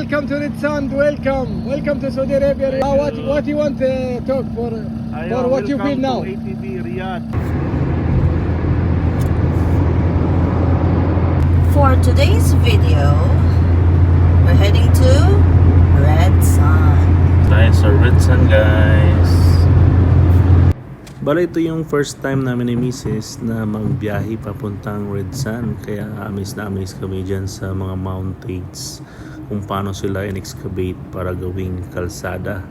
welcome to Red Sand. Welcome, welcome to Saudi Arabia. Uh, what what you want to talk for for what you feel now? ATV Riyadh. For today's video, we're heading to Red Sun. Tayo sa Red Sun guys. Bala ito yung first time namin ni Mrs. na magbiyahe papuntang Red Sun. Kaya amis na amis kami dyan sa mga mountains kung paano sila in-excavate para gawing kalsada.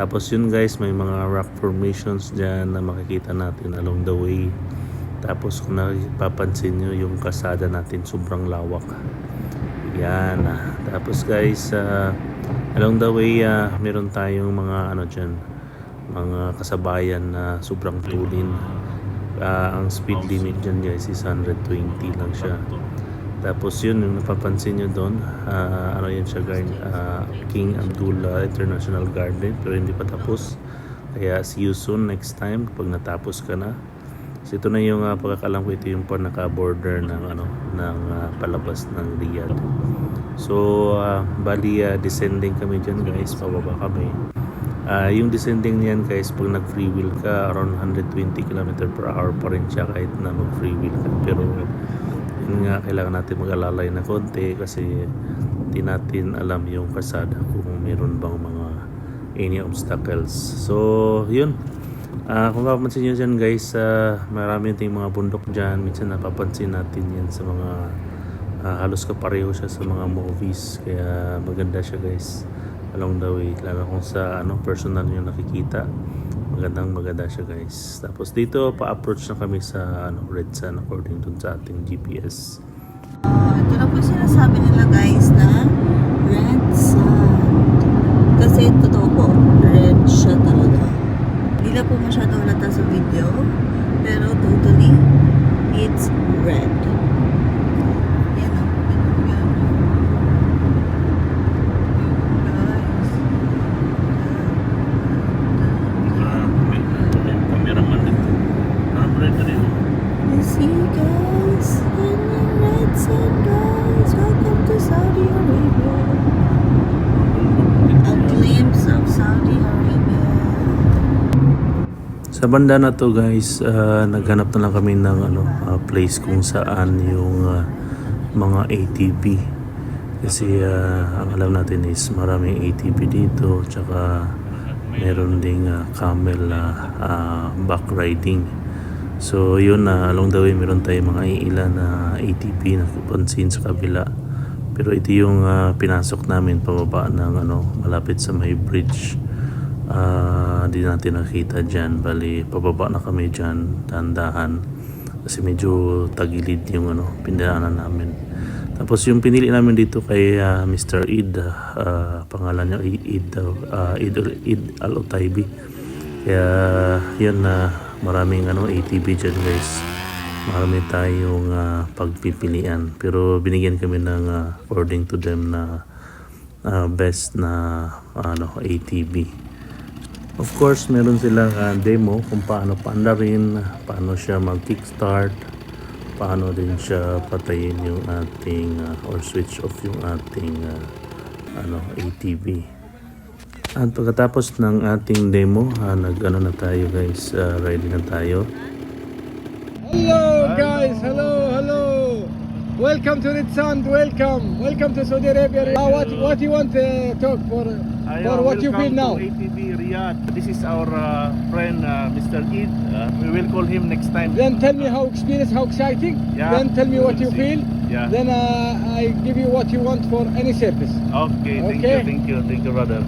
Tapos yun guys, may mga rock formations dyan na makikita natin along the way. Tapos kung napapansin nyo yung kasada natin sobrang lawak. Yan. Tapos guys, ah, along the way, ah, meron tayong mga ano dyan, mga kasabayan na sobrang tulin. Ah, ang speed limit dyan guys is 120 lang siya. Tapos yun, yung napapansin nyo doon, ah, ano yan siya, guard, ah, King Abdullah International Garden, pero hindi pa tapos. Kaya see you soon next time pag natapos ka na. So ito na yung uh, pagkakalam ko ito yung pa naka-border ng ano ng ah, palabas ng Riyadh. So ah, bali ah, descending kami diyan guys, pababa kami. Ah, yung descending niyan guys, pag nag-free wheel ka, around 120 km per hour pa rin siya kahit na mag-free wheel ka. Pero yun nga, kailangan natin mag-alalay na konti kasi hindi natin alam yung kasada kung meron bang mga any obstacles. So, yun. Ah, kung mapapansin nyo dyan guys, ah, marami ting mga bundok dyan. Minsan napapansin natin yan sa mga ah, halos kapareho siya sa mga movies. Kaya maganda siya guys along the way. Lalo kung sa ano, personal nyo nakikita. Magandang maganda siya guys. Tapos dito pa-approach na kami sa ano, Red Sun according dun sa ating GPS. Uh, ito na po sinasabi nila guys na Red Sun. Kasi totoo po, red siya talaga. Hindi na po masyado halata sa video, pero totally, it's red. Yan o, yan o, yan o. Cameraman dito. Ano dito rin? You see guys, in the red sun guys, welcome to Saudi Arabia. A glimpse of Saudi Arabia. Sa banda na to guys, ah, naghanap na lang kami ng ano, ah, place kung saan yung ah, mga ATV. Kasi ah, ang alam natin is maraming ATV dito, tsaka meron ding ah, camel ah, ah, back riding. So yun na along the way meron tayong mga ilan na ATV na pansin sa kabila. Pero ito yung ah, pinasok namin pababa ng ano, malapit sa may bridge. Ah, di natin nakita dyan. Bali, pababa na kami dyan, dahan-dahan. Kasi medyo tagilid yung ano, pindaanan namin. Tapos yung pinili namin dito kay ah, Mr. Id, ah, pangalan niya Id, ah, Id, Id Al-Utaybi. Kaya yun na maraming ano, ATV dyan guys. Marami tayong ah, pagpipilian. Pero binigyan kami ng ah, according to them na ah, best na ano ATV. Of course, meron silang ah, demo kung paano paandarin, paano siya mag-kickstart, paano din siya patayin yung ating ah, or switch off yung ating ah, ano ATV. At pagkatapos ng ating demo, ah, nag-ano na tayo guys, ah, ready na tayo. Welcome to Red Sand. Welcome, welcome to Saudi Arabia. Uh, what what you want to talk for for what you feel now? To ATV Riyadh. This is our uh, friend uh, Mr. Eid. Uh, we will call him next time. Then tell me how experience, how exciting. Yeah, Then tell me what you see. feel. Yeah. Then uh, I give you what you want for any service. Okay, thank Okay. you, thank you, thank you, brother.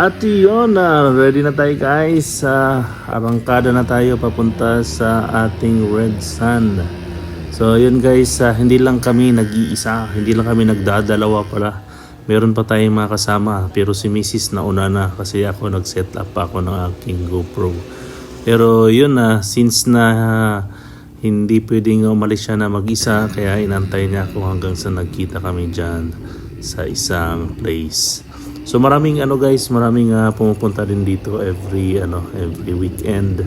At yun, na ready na tayo guys. Uh, arangkada na tayo papunta sa ating Red Sun. So yun guys, ah, hindi lang kami nag-iisa, hindi lang kami nagdadalawa pala. Meron pa tayong mga kasama, pero si Mrs. nauna na kasi ako nag-set up ako ng aking GoPro. Pero yun na, since na ah, hindi pwedeng umalis siya na mag-isa, kaya inantay niya ako hanggang sa nagkita kami dyan sa isang place. So maraming ano guys, maraming ah, pumupunta din dito every ano, every weekend.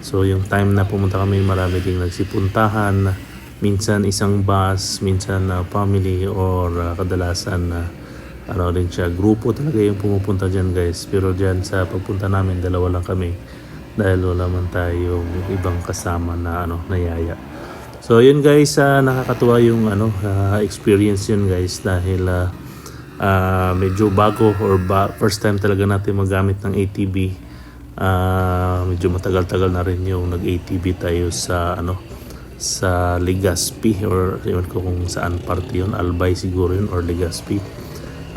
So yung time na pumunta kami, marami ding nagsipuntahan minsan isang bus, minsan na family or ah, kadalasan na ano din siya, grupo talaga yung pumupunta dyan guys. Pero dyan sa pagpunta namin, dalawa lang kami dahil wala man tayong ibang kasama na ano, nayaya. So yun guys, ah, nakakatuwa yung ano ah, experience yun guys dahil ah, ah, medyo bago or ba- first time talaga natin magamit ng ATV. Ah, medyo matagal-tagal na rin yung nag-ATV tayo sa ano sa Legazpi or yun ko kung saan parte yun, Albay siguro yun or Legazpi.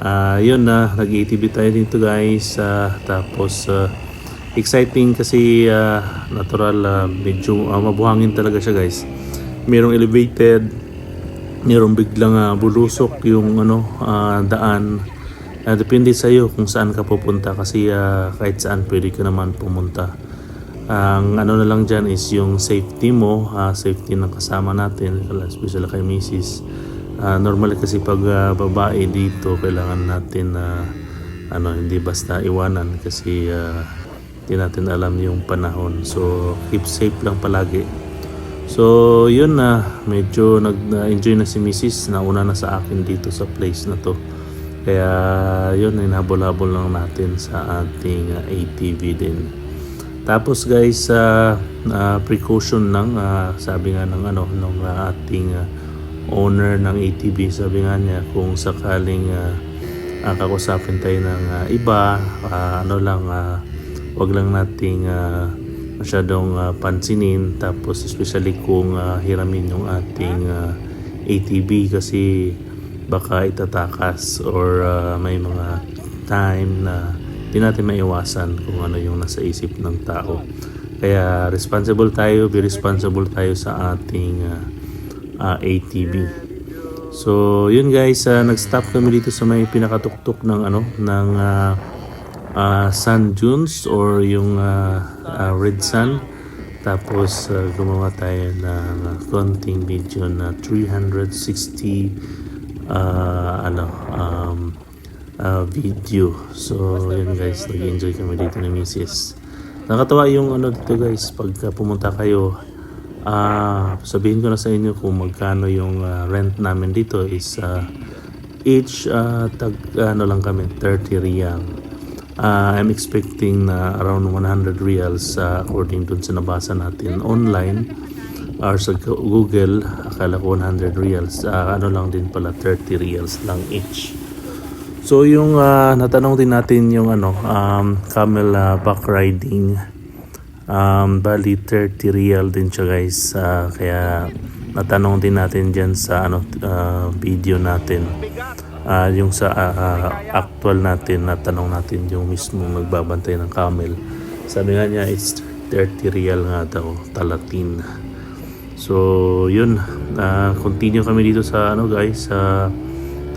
Ah, yun na nag-ATV tayo dito guys. Ah, tapos ah, exciting kasi ah, natural ah, medyo ah, mabuhangin talaga siya guys. Merong elevated, merong biglang ah, bulusok yung ano ah, daan. Ah, depende sa iyo kung saan ka pupunta kasi ah, kahit saan pwede ka naman pumunta. Ang ano na lang dyan is yung safety mo, ah, safety ng kasama natin, especially kay Mrs. Ah, normally kasi pag ah, babae dito, kailangan natin na ano, hindi basta iwanan kasi ah, hindi natin alam yung panahon. So, keep safe lang palagi. So, yun na, medyo nag-enjoy na si Mrs. Nauna na sa akin dito sa place na to. Kaya, yun, inhabol-habol lang natin sa ating ah, ATV din. Tapos guys, sa precaution lang, ah, sabi nga ng ano, ng ah, ating ah, owner ng ATV, sabi nga niya kung sakaling uh, kakusapin tayo ng ah, iba, ah, ano lang, ah, wag lang nating ah, masyadong ah, pansinin. Tapos especially kung ah, hiramin yung ating ah, ATV kasi baka itatakas or ah, may mga time na di natin maiwasan kung ano yung nasa isip ng tao. Kaya responsible tayo, be responsible tayo sa ating ah, ah, ATV. So, yun guys, ah, nag-stop kami dito sa may pinakatuktok ng ano, ng ah, ah, sand dunes or yung ah, ah, red sand. Tapos ah, gumawa tayo ng ah, konting video na 360 ah, ano um, ah, video. So, yun guys, nag-enjoy kami dito ni Mrs. Nakatawa yung ano dito guys, pagka pumunta kayo, ah sabihin ko na sa inyo kung magkano yung ah, rent namin dito is ah, each ah, tag ano lang kami 30 real. Ah, I'm expecting na around 100 reals ah, according dun sa nabasa natin online or sa Go- Google akala ko 100 reals Ah, ano lang din pala 30 reals lang each. So yung ah, natanong din natin yung ano um, camel ah, back riding. Um, bali 30 real din siya guys. Ah, kaya natanong din natin dyan sa ano ah, video natin. Ah, yung sa ah, ah, actual natin natanong natin yung mismo nagbabantay ng camel. Sabi nga niya it's 30 real nga daw talatin. So yun. Ah, continue kami dito sa ano guys sa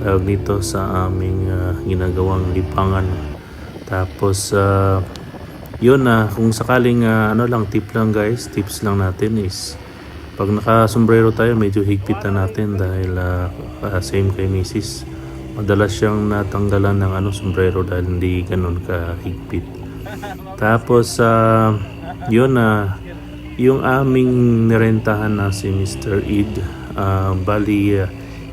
tawag dito sa aming ah, ginagawang lipangan tapos ah, yun na kung sakaling ah, ano lang tip lang guys tips lang natin is pag naka-sombrero tayo medyo higpit na natin dahil ah, ah, same kay Mrs. Madalas siyang natanggalan ng ano sombrero dahil hindi ganun kahigpit. Tapos ah, yun na yung aming nirentahan na si Mr. Ed ah, bali ah,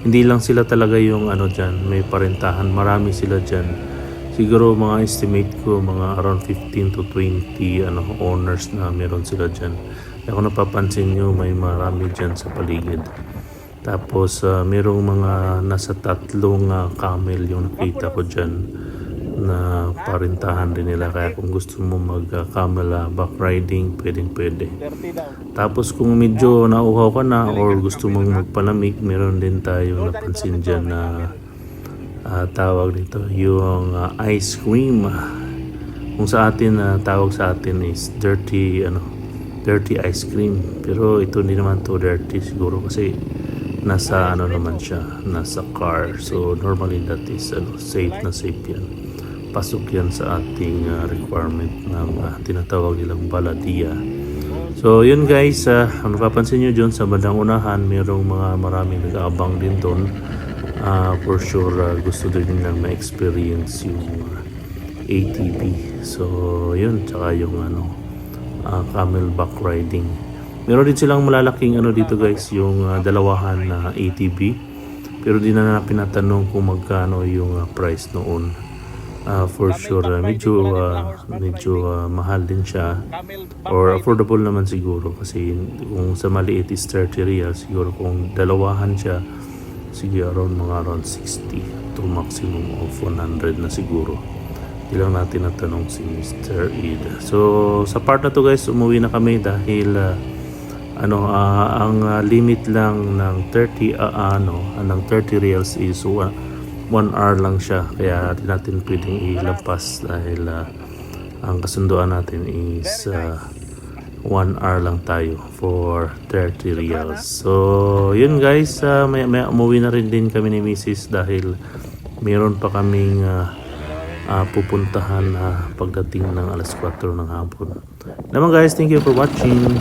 hindi lang sila talaga yung ano dyan may parentahan. Marami sila dyan. Siguro mga estimate ko mga around 15 to 20 ano owners na meron sila dyan. Kaya kung napapansin nyo may marami dyan sa paligid. Tapos ah, merong mga nasa tatlong ah, camel yung nakita ko dyan na parintahan din nila. Kaya kung gusto mo mag camel ah, back riding pwedeng pwede. Tapos kung medyo nauhaw ka na or gusto mong magpalamig meron din tayo napansin dyan na ah, tawag nito yung ah, ice cream. Kung sa atin na tawag sa atin is dirty ano dirty ice cream. Pero ito hindi naman to dirty siguro kasi nasa ano naman siya nasa car. So normally that is ano, safe na safe yan pasok yan sa ating ah, requirement ng ah, tinatawag nilang baladia so yun guys uh, ang napapansin nyo dyan sa bandang unahan mayroong mga maraming nag-aabang din doon Ah, for sure ah, gusto din nilang ma-experience yung ah, ATV so yun tsaka yung ano ah, camel back riding Meron din silang malalaking ano dito guys, yung ah, dalawahan na ATV. Pero di na natin natanong kung magkano yung ah, price noon. Ah, for sure, ah, medyo ah, medyo ah, mahal din siya. Or affordable naman siguro kasi kung sa maliit is 30 reals siguro kung dalawahan siya sige around mga around 60 to maximum of 100 na siguro. Di lang natin natanong si Mr. Ed. So sa part na to guys umuwi na kami dahil ah, ano ah, ang ah, limit lang ng 30 ah, ano ah, ng 30 reals is 1 hour lang siya kaya di natin pwedeng ilagpas dahil ah, ang kasunduan natin is 1 hour lang tayo for 30 reals. So, yun guys, uh, may, may umuwi na rin din kami ni Mrs. dahil meron pa kaming ah, ah, pupuntahan na pagdating ng alas 4 ng hapon. Naman guys, thank you for watching.